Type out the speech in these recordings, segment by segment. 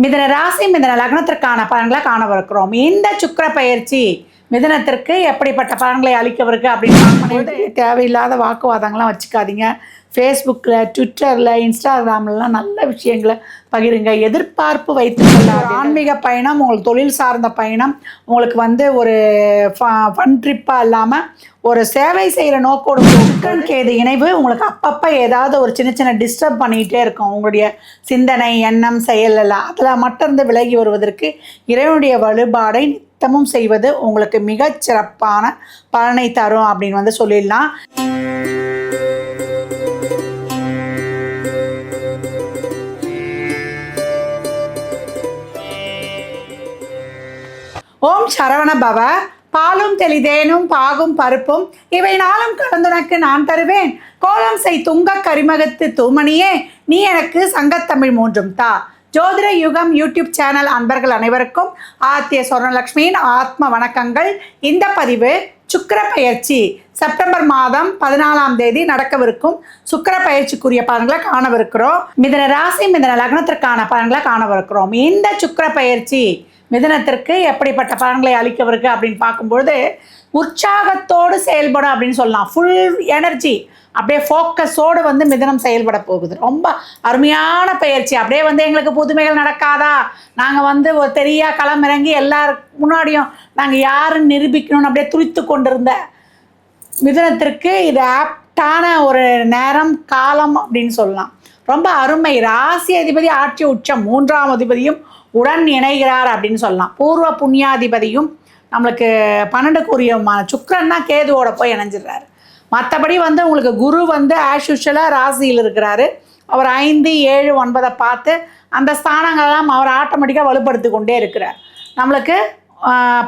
மிதன ராசி மிதன லக்னத்திற்கான பலன்களை காணவிருக்கிறோம் இந்த சுக்கிர பயிற்சி மிதனத்திற்கு எப்படிப்பட்ட பலன்களை அளிக்கவிருக்கு அப்படின்னு தேவையில்லாத வாக்குவாதங்கள்லாம் வச்சுக்காதீங்க. ஃபேஸ்புக்கில் ட்விட்டரில் இன்ஸ்டாகிராம்லாம் நல்ல விஷயங்களை பகிருங்க. எதிர்பார்ப்பு வைத்துக்கொள்ள ஆன்மீக பயணம் உங்களுக்கு தொழில் சார்ந்த பயணம் உங்களுக்கு வந்து ஒரு ஃபன் ட்ரிப்பாக இல்லாமல் ஒரு சேவை செய்கிற நோக்கோடு சுக்கரன் கேது இணைவு? உங்களுக்கு அப்பப்போ ஏதாவது ஒரு சின்ன சின்ன டிஸ்டர்ப் பண்ணிகிட்டே இருக்கும். உங்களுடைய சிந்தனை எண்ணம் செயல் எல்லாம். அதில் மட்டும் விலகி வருவதற்கு இறைவனுடைய வழிபாடை நித்தமும் செய்வது உங்களுக்கு மிகச் சிறப்பான பலனை தரும் அப்படின்னு வந்து சொல்லிடலாம். ஓம் சரவண பவ. பாலும் தெளிதேனும் பாகும் பருப்பும் இவை நாளும் கலந்துனக்கு நான் தருவேன். கோலம் செய் துங்க கரிமகத்து தூமணியே நீ எனக்கு சங்கத்தமிழ் மூன்றும் தா. ஜோதிட யுகம் யூடியூப் சேனல் அன்பர்கள் அனைவருக்கும் ஆத்திய சொர்ணலக்ஷ்மியின் ஆத்ம வணக்கங்கள். இந்த பதிவு சுக்கர பயிற்சி செப்டம்பர் மாதம் பதினாலாம் தேதி நடக்கவிருக்கும். சுக்கர பயிற்சிக்குரிய பலன்களை காணவிருக்கிறோம். மிதன ராசி மிதன லக்னத்திற்கான பலன்களை காணவிருக்கிறோம். இந்த சுக்கர பயிற்சி மிதனத்திற்கு எப்படிப்பட்ட பலன்களை அளிக்கவிருக்கு அப்படின்னு பார்க்கும்பொழுது உற்சாகத்தோடு செயல்படும் அப்படின்னு சொல்லலாம். ஃபுல் எனர்ஜி அப்படியே ஃபோக்கஸோடு வந்து மிதனம் செயல்பட போகுது ரொம்ப அருமையான பயிற்சி. அப்படியே வந்து எங்களுக்கு புதுமைகள் நடக்காதா? நாங்கள் வந்து ஒரு தெரியா களமிறங்கி எல்லார் முன்னாடியும் நாங்கள் யாருன்னு நிரூபிக்கணும்னு அப்படியே துரித்து கொண்டிருந்த மிதுனத்திற்கு இது ஆப்டான ஒரு நேரம் காலம் அப்படின்னு சொல்லலாம். ரொம்ப அருமை. ராசி அதிபதி ஆட்சி உச்சம் மூன்றாம் அதிபதியும் உடன் இணைகிறார் அப்படின்னு சொல்லலாம். பூர்வ புண்ணியாதிபதியும் நம்மளுக்கு பன்னெண்டுக்குரியமான சுக்கரன்னா கேதுவோட போய் இணைஞ்சிடுறாரு. மற்றபடி வந்து உங்களுக்கு குரு வந்து ஆஸ் யூஷுவலாக ராசியில் இருக்கிறாரு. அவர் ஐந்து ஏழு ஒன்பதை பார்த்து அந்த ஸ்தானங்களெல்லாம் அவர் ஆட்டோமேட்டிக்காக வலுப்படுத்தி கொண்டே இருக்கிறார். நம்மளுக்கு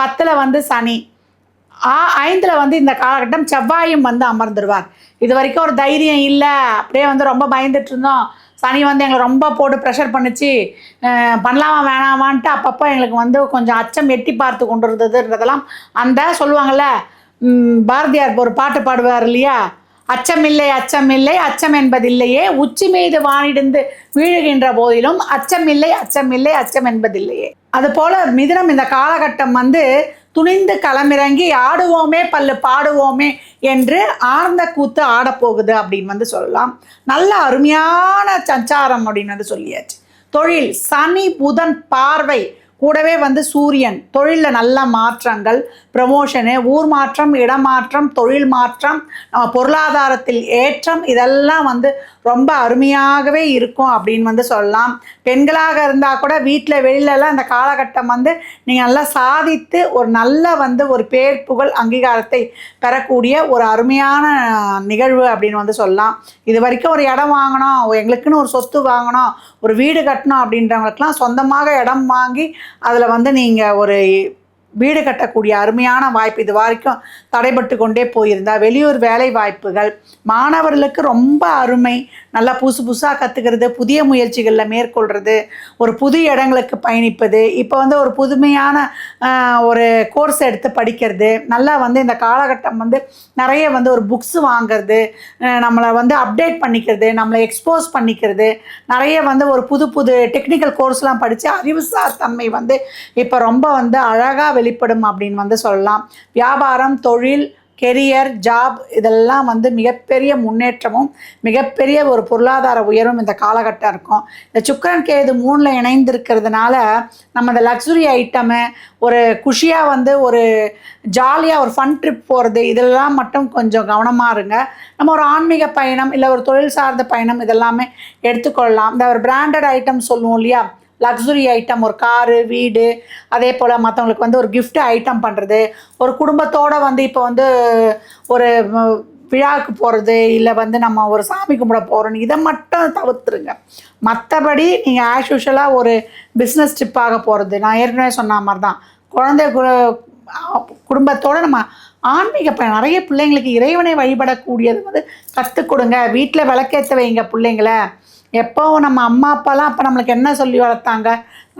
பத்தில் வந்து சனி. ஆ ஐந்தில் வந்து இந்த காலகட்டம் செவ்வாயும் வந்து அமர்ந்துருவார். இது வரைக்கும் ஒரு தைரியம் இல்லை. அப்படியே வந்து ரொம்ப பயந்துட்டு இருந்தோம். சனி வந்து எங்களை ரொம்ப போட்டு ப்ரெஷர் பண்ணிச்சு. பண்ணலாமா வேணாமான்ட்டு அப்பப்போ எங்களுக்கு வந்து கொஞ்சம் அச்சம் எட்டி பார்த்து கொண்டு இருந்ததுன்றதெல்லாம் அந்த சொல்லுவாங்கள்ல பாரதியார் ஒரு பாட்டு பாடுவார் இல்லையா? அச்சமில்லை அச்சமில்லை அச்சம் என்பதில்லையே. உச்சி மீது வானிடுந்து வீழுகின்ற போதிலும் அச்சமில்லை அச்சமில்லை அச்சம் என்பதில்லையே. அதுபோல மிதுனம் இந்த காலகட்டம் வந்து துணிந்து களமிறங்கி ஆடுவோமே பல்லு பாடுவோமே என்று ஆர்ந்த கூத்து ஆடப்போகுது அப்படின்னு வந்து சொல்லலாம். நல்ல அருமையான சஞ்சாரம் அப்படின்னு வந்து சொல்லியாச்சு. தொழில் சனி புதன் பார்வை கூடவே வந்து சூரியன் தொழிலில் நல்ல மாற்றங்கள் ப்ரமோஷனு ஊர் மாற்றம் இடமாற்றம் தொழில் மாற்றம் நம்ம பொருளாதாரத்தில் ஏற்றம் இதெல்லாம் வந்து ரொம்ப அருமையாகவே இருக்கும் அப்படின்னு வந்து சொல்லலாம். பெண்களாக இருந்தால் கூட வீட்டில் வெளியிலலாம் இந்த காலகட்டம் வந்து நீங்கள் நல்லா சாதித்து ஒரு நல்ல வந்து ஒரு பேர் புகழ் அங்கீகாரத்தை பெறக்கூடிய ஒரு அருமையான நிகழ்வு அப்படின்னு வந்து சொல்லலாம். இது வரைக்கும் ஒரு இடம் வாங்கணும் எங்களுக்குன்னு ஒரு சொத்து வாங்கணும் ஒரு வீடு கட்டணும் அப்படின்றவங்களுக்குலாம் சொந்தமாக இடம் வாங்கி அதில் வந்து நீங்கள் ஒரு வீடு கட்டக்கூடிய அருமையான வாய்ப்பு இது வரைக்கும் தடைபட்டு கொண்டே போயிருந்தா. வெளியூர் வேலை வாய்ப்புகள். மாணவர்களுக்கு ரொம்ப அருமை. நல்லா புதுசு புதுசாக கற்றுக்கிறது புதிய முயற்சிகளில் மேற்கொள்கிறது ஒரு புது இடங்களுக்கு பயணிப்பது இப்போ வந்து ஒரு புதுமையான ஒரு கோர்ஸ் எடுத்து படிக்கிறது நல்லா வந்து இந்த காலகட்டம் வந்து நிறைய வந்து ஒரு புக்ஸ் வாங்குறது நம்மளை வந்து அப்டேட் பண்ணிக்கிறது நம்மளை எக்ஸ்போஸ் பண்ணிக்கிறது நிறைய வந்து ஒரு புது புது டெக்னிக்கல் கோர்ஸ்லாம் படித்து அறிவுசார் தன்மை வந்து இப்போ ரொம்ப வந்து அழகாக வெளிப்படும் அப்படின்னு வந்து சொல்லலாம். வியாபாரம் தொழில் கெரியர் ஜாப் இதெல்லாம் வந்து மிகப்பெரிய முன்னேற்றமும் மிகப்பெரிய ஒரு பொருளாதார உயர்வும் இந்த காலகட்டம் இருக்கும். இந்த சுக்கரன் கேது மூணில் இணைந்திருக்கிறதுனால நம்ம இந்த லக்ஸுரி ஐட்டமு ஒரு குஷியாக வந்து ஒரு ஜாலியாக ஒரு ஃபன் ட்ரிப் போகிறது இதெல்லாம் மட்டும் கொஞ்சம் கவனமாக இருங்க. நம்ம ஒரு ஆன்மீக பயணம் இல்லை ஒரு தொழில் சார்ந்த பயணம் இதெல்லாமே எடுத்துக்கொள்ளலாம். இந்த ஒரு பிராண்டட் ஐட்டம் சொல்லுவோம் இல்லையா? லக்ஸுரி ஐட்டம் ஒரு காரு வீடு அதே போல் மற்றவங்களுக்கு வந்து ஒரு கிஃப்ட் ஐட்டம் பண்ணுறது ஒரு குடும்பத்தோடு வந்து இப்போ வந்து ஒரு விழாவுக்கு போகிறது இல்லை வந்து நம்ம ஒரு சாமி கும்பிட போகிறோன்னு இதை மட்டும் தவிர்த்துருங்க. மற்றபடி நீங்கள் ஆஸ் யூஷுவலாக ஒரு பிஸ்னஸ் ட்ரிப்பாக போகிறது நான் ஏற்கனவே சொன்ன மாதிரி தான் குழந்தை குடும்பத்தோடு நம்ம ஆன்மீக பயணம் நிறைய பிள்ளைங்களுக்கு இறைவனை வழிபடக்கூடியது வந்து கற்றுக் கொடுங்க. வீட்டில் விளக்கேற்ற வைங்க பிள்ளைங்கள. எப்போவும் நம்ம அம்மா அப்பாலாம் அப்போ நம்மளுக்கு என்ன சொல்லி வளர்த்தாங்க?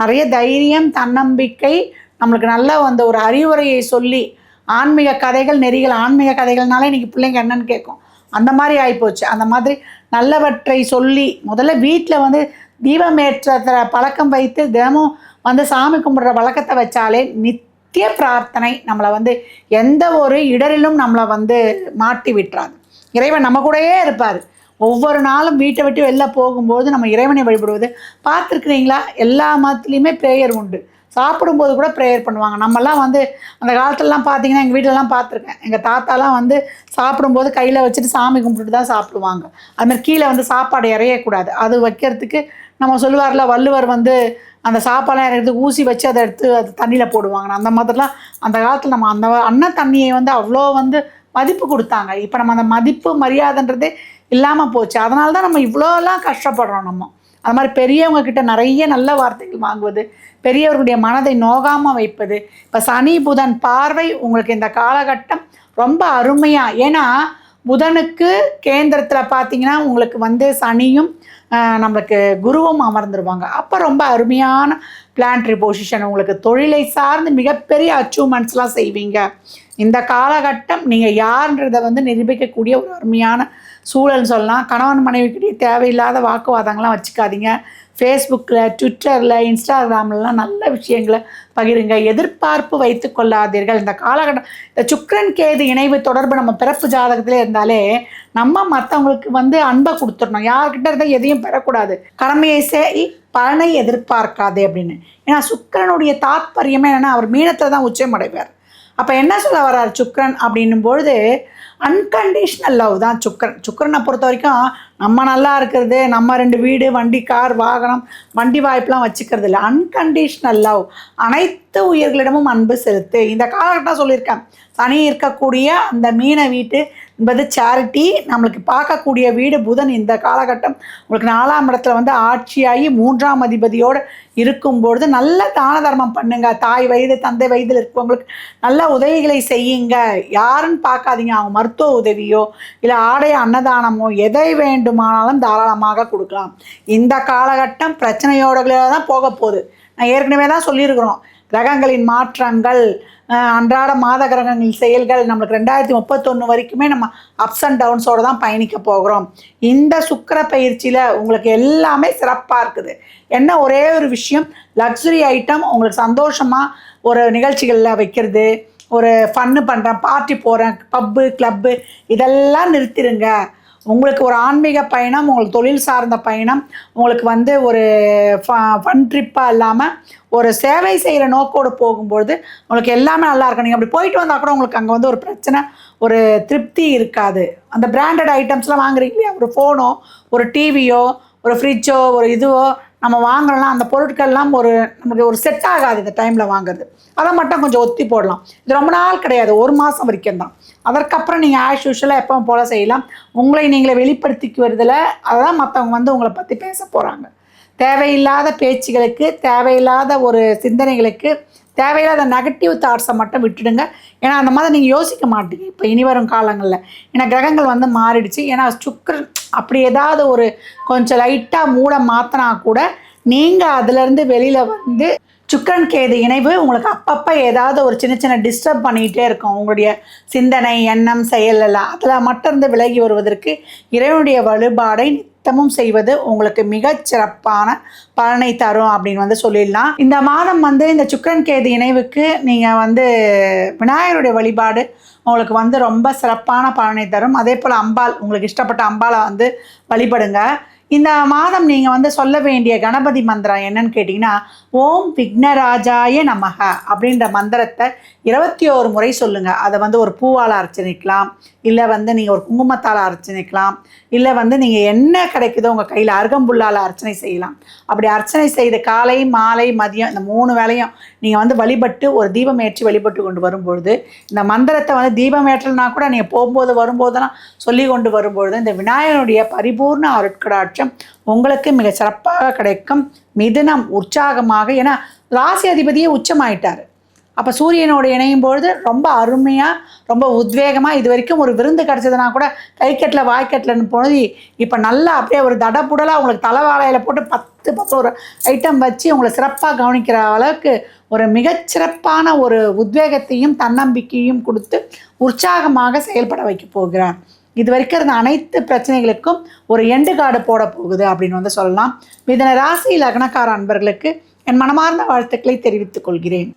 நிறைய தைரியம் தன்னம்பிக்கை நம்மளுக்கு நல்ல அந்த ஒரு அறிவுரையை சொல்லி ஆன்மீக கதைகள் நெறிகள் ஆன்மீக கதைகள்னாலே இன்றைக்கி பிள்ளைங்க என்னன்னு கேட்கும். அந்த மாதிரி ஆகிப்போச்சு அந்த மாதிரி நல்லவற்றை சொல்லி முதல்ல வீட்டில் வந்து தீபமேற்ற பழக்கம் வைத்து தினமும் வந்து சாமி கும்பிட்ற வழக்கத்தை வச்சாலே நித்திய பிரார்த்தனை நம்மளை வந்து எந்த ஒரு இடரிலும் நம்மளை வந்து மாட்டி விட்டுறாது. இறைவன் நம்ம கூடயே இருப்பார். ஒவ்வொரு நாளும் வீட்டை விட்டு வெளில போகும்போது நம்ம இறைவனை வழிபடுவது. பார்த்துருக்குறீங்களா? எல்லா மதத்துலேயுமே ப்ரேயர் உண்டு. சாப்பிடும்போது கூட ப்ரேயர் பண்ணுவாங்க. நம்மலாம் வந்து அந்த காலத்துலலாம் பார்த்தீங்கன்னா எங்கள் வீட்டிலலாம் பார்த்துருக்கேன். எங்கள் தாத்தாலாம் வந்து சாப்பிடும்போது கையில் வச்சுட்டு சாமி கும்பிட்டுட்டு தான் சாப்பிடுவாங்க. அதுமாதிரி கீழே வந்து சாப்பாடு இறையக்கூடாது. அது வைக்கிறதுக்கு நம்ம சொல்லுவார்ல வள்ளுவர் வந்து அந்த சாப்பாடெலாம் இறக்கிறதுக்கு ஊசி வச்சு அதை எடுத்து அது தண்ணியில் போடுவாங்க. அந்த மாதிரிலாம் அந்த காலத்தில் நம்ம அந்த அன்ன தண்ணியை வந்து அவ்வளோ வந்து மதிப்பு கொடுத்தாங்க. இப்போ நம்ம அந்த மதிப்பு மரியாதைன்றதே இல்லாமல் போச்சு. அதனால தான் நம்ம இவ்வளோலாம் கஷ்டப்படுறோம் நம்ம. அது மாதிரி பெரியவங்க கிட்ட நிறைய நல்ல வார்த்தைகள் வாங்குவது பெரியவர்களுடைய மனதை நோகாமல் வைப்பது. இப்போ சனி புதன் பார்வை உங்களுக்கு இந்த காலகட்டம் ரொம்ப அருமையாக ஏன்னா புதனுக்கு கேந்திரத்தில் பார்த்தீங்கன்னா உங்களுக்கு வந்து சனியும் நம்மளுக்கு குருவும் அமர்ந்துருவாங்க. அப்போ ரொம்ப அருமையான பிளான்ட்ரி பொசிஷன் உங்களுக்கு. தொழிலை சார்ந்து மிகப்பெரிய அச்சீவ்மெண்ட்ஸ்லாம் செய்வீங்க. இந்த காலகட்டம் நீங்கள் யார்ன்றதை வந்து நிரூபிக்கக்கூடிய ஒரு அருமையான சூழல் சொல்லலாம். கணவன் மனைவிக்கிட்டே தேவையில்லாத வாக்குவாதங்கள்லாம் வச்சுக்காதீங்க. ஃபேஸ்புக்கில் ட்விட்டரில் இன்ஸ்டாகிராம்லாம் நல்ல விஷயங்களை பகிருங்க. எதிர்பார்ப்பு வைத்து கொள்ளாதீர்கள். இந்த காலகட்டம் இந்த சுக்கரன் கேது இணைவு தொடர்பு நம்ம பிறப்பு ஜாதகத்தில் இருந்தாலே நம்ம மற்றவங்களுக்கு வந்து அன்பை கொடுத்துடணும். யார்கிட்ட இருந்தால் எதையும் பெறக்கூடாது. கடமையை செய் பலனை எதிர்பார்க்காதே அப்படின்னு. ஏன்னா சுக்கரனுடைய தாத்பரியமே என்னென்னா அவர் மீனத்தில் தான் உச்சம் அடைவார். அப்போ என்ன சொல்ல வர்றார் சுக்கரன் அப்படின்னும் பொழுது அன்கண்டிஷ்னல் லவ் தான் சுக்கரன். சுக்கரனை பொறுத்த வரைக்கும் நம்ம நல்லா இருக்கிறது நம்ம ரெண்டு வீடு வண்டி கார் வாகனம் வண்டி வாய்ப்பெலாம் வச்சுக்கிறது இல்லை அன்கண்டிஷ்னல் லவ் அனைத்து உயிர்களிடமும் அன்பு செலுத்து. இந்த காலகட்டம் சொல்லியிருக்கேன். சனி இருக்கக்கூடிய அந்த மீனை வீட்டு என்பது சேரிட்டி நம்மளுக்கு பார்க்கக்கூடிய வீடு புதன் இந்த காலகட்டம். உங்களுக்கு நாலாம் இடத்துல வந்து ஆட்சியாகி மூன்றாம் அதிபதியோடு இருக்கும்பொழுது நல்ல தான தர்மம் பண்ணுங்க. தாய் வயது தந்தை வயதில் இருக்கவங்களுக்கு நல்ல உதவிகளை செய்யுங்க. யாருன்னு பார்க்காதீங்க. அவங்க மருத்துவ உதவியோ இல்லை ஆடை அன்னதானமோ எதை வேண்டும் வேண்டுமானாலும் தாராளமாக கொடுக்கலாம். இந்த காலகட்டம் பிரச்சனையோட தான் போக போகுது. நான் ஏற்கனவே தான் சொல்லியிருக்கிறோம். கிரகங்களின் மாற்றங்கள் அன்றாட மாத கிரகங்களின் செயல்கள் நம்மளுக்கு ரெண்டாயிரத்தி முப்பத்தொன்று வரைக்குமே நம்ம அப்ஸ் அண்ட் டவுன்ஸோடு தான் பயணிக்க போகிறோம். இந்த சுக்கர பயிற்சியில் உங்களுக்கு எல்லாமே சிறப்பாக இருக்குது. என்ன ஒரே ஒரு விஷயம் லக்ஸுரி ஐட்டம் உங்களுக்கு சந்தோஷமாக ஒரு நிகழ்ச்சிகளில் வைக்கிறது ஒரு ஃபன்னு பண்ணுறேன் பார்ட்டி போகிறேன் பப்பு கிளப்பு இதெல்லாம் நிறுத்திடுங்க உங்களுக்கு ஒரு ஆன்மீக பயணம் உங்களுக்கு தொழில் சார்ந்த பயணம் உங்களுக்கு வந்து ஒரு ஃபன் ட்ரிப்பாக இல்லாமல் ஒரு சேவை செய்கிற நோக்கோடு போகும்பொழுது உங்களுக்கு எல்லாமே நல்லா இருக்கும். நீங்கள் அப்படி போயிட்டு வந்தால் கூட உங்களுக்கு அங்கே வந்து ஒரு பிரச்சனை ஒரு திருப்தி இருக்காது. அந்த பிராண்டட் ஐட்டம்ஸ்லாம் வாங்குறீங்க இல்லையா? ஒரு ஃபோனோ ஒரு டிவியோ ஒரு ஃப்ரிட்ஜோ ஒரு இதுவோ நம்ம வாங்குறோம்னா அந்த பொருட்கள்லாம் ஒரு நமக்கு ஒரு செட் ஆகாது இந்த டைமில் வாங்குறது. அதை மட்டும் கொஞ்சம் ஒத்தி போடலாம். இது ரொம்ப நாள் கிடையாது. ஒரு மாதம் வரைக்கும் தான். அதற்கப்புறம் நீங்கள் ஆஷ் யூஷுவலாக எப்பவும் போல் செய்யலாம். உங்களை நீங்களே வெளிப்படுத்திக்குவதில் அதான் மற்றவங்க வந்து உங்களை பற்றி பேச போகிறாங்க தேவையில்லாத பேச்சுகளுக்கு தேவையில்லாத ஒரு சிந்தனைகளுக்கு தேவையில்லாத நெகட்டிவ் தாட்ஸை மட்டும் விட்டுடுங்க. ஏன்னா அந்த மாதிரி நீங்கள் யோசிக்க மாட்டீங்க. இப்போ இனி வரும் காலங்களில். ஏன்னா கிரகங்கள் வந்து மாறிடுச்சு. ஏன்னா சுக்கரன் அப்படி ஏதாவது ஒரு கொஞ்சம் லைட்டாக மூட மாற்றினா கூட நீங்கள் அதுலேருந்து வெளியில் வந்து சுக்கரன் கேது இணைவு உங்களுக்கு அப்பப்போ ஏதாவது ஒரு சின்ன சின்ன டிஸ்டர்ப் பண்ணிக்கிட்டே இருக்கும். உங்களுடைய சிந்தனை எண்ணம் செயல் எல்லாம். அதில் மட்டும் இருந்து விலகி வருவதற்கு இறைவனுடைய வழிபாடை நித்தமும் செய்வது உங்களுக்கு மிகச் சிறப்பான பலனை தரும் அப்படின்னு வந்து சொல்லிடலாம். இந்த மாதம் வந்து இந்த சுக்கரன் கேது இணைவுக்கு நீங்கள் வந்து விநாயகருடைய வழிபாடு உங்களுக்கு வந்து ரொம்ப சிறப்பான பலனை தரும். அதே போல் அம்பாள் உங்களுக்கு இஷ்டப்பட்ட அம்பாளை வந்து வழிபடுங்க. இந்த மாதம் நீங்கள் வந்து சொல்ல வேண்டிய கணபதி மந்திரம் என்னன்னு கேட்டிங்கன்னா ஓம் விக்னராஜாய நமக அப்படின்ற மந்திரத்தை இருபத்தி ஓரு முறை சொல்லுங்கள் அதை வந்து ஒரு பூவால் அர்ச்சனைக்கலாம். இல்லை வந்து நீங்கள் ஒரு குங்குமத்தால் அர்ச்சனைக்கலாம். இல்லை வந்து நீங்கள் என்ன கிடைக்குதோ உங்கள் கையில் அருகம்புல்லால் அர்ச்சனை செய்யலாம். அப்படி அர்ச்சனை செய்த காலை மாலை மதியம் இந்த மூணு வேளையும் நீங்கள் வந்து வழிபட்டு ஒரு தீபம் ஏற்றி வழிபட்டு கொண்டு வரும்பொழுது இந்த மந்திரத்தை வந்து தீபம் ஏற்றல்னா கூட நீங்கள் போகும்போது வரும்போதெல்லாம் சொல்லி கொண்டு வரும்பொழுது இந்த விநாயகனுடைய பரிபூர்ண அருட்கடாட்சம் உங்களுக்கு மிக சிறப்பாக கிடைக்கும். மிதுனம் உற்சாகமாக ஏன்னா ராசி அதிபதியே உச்சமாயிட்டார். அப்போ சூரியனோடு இணையும் பொழுது ரொம்ப அருமையாக ரொம்ப உத்வேகமாக இது வரைக்கும் ஒரு விருந்து கிடச்சதுனா கூட கைக்கட்டில் வாய்க்கட்டில்னு போனது இப்போ நல்லா அப்படியே ஒரு தடப்புடலாக உங்களுக்கு தலைவாழையில் போட்டு பத்து பத்து ஒரு ஐட்டம் வச்சு உங்களை சிறப்பாக கவனிக்கிற அளவுக்கு ஒரு மிகச்சிறப்பான ஒரு உத்வேகத்தையும் தன்னம்பிக்கையும் கொடுத்து உற்சாகமாக செயல்பட வைக்க போகிறார். இது வரைக்கும் இருந்த அனைத்து பிரச்சனைகளுக்கும் ஒரு எண்டு கார்டு போட போகுது அப்படின்னு வந்து சொல்லலாம். மிதன ராசி லக்னக்கார அன்பர்களுக்கு என் மனமார்ந்த வாழ்த்துக்களை தெரிவித்துக் கொள்கிறேன்.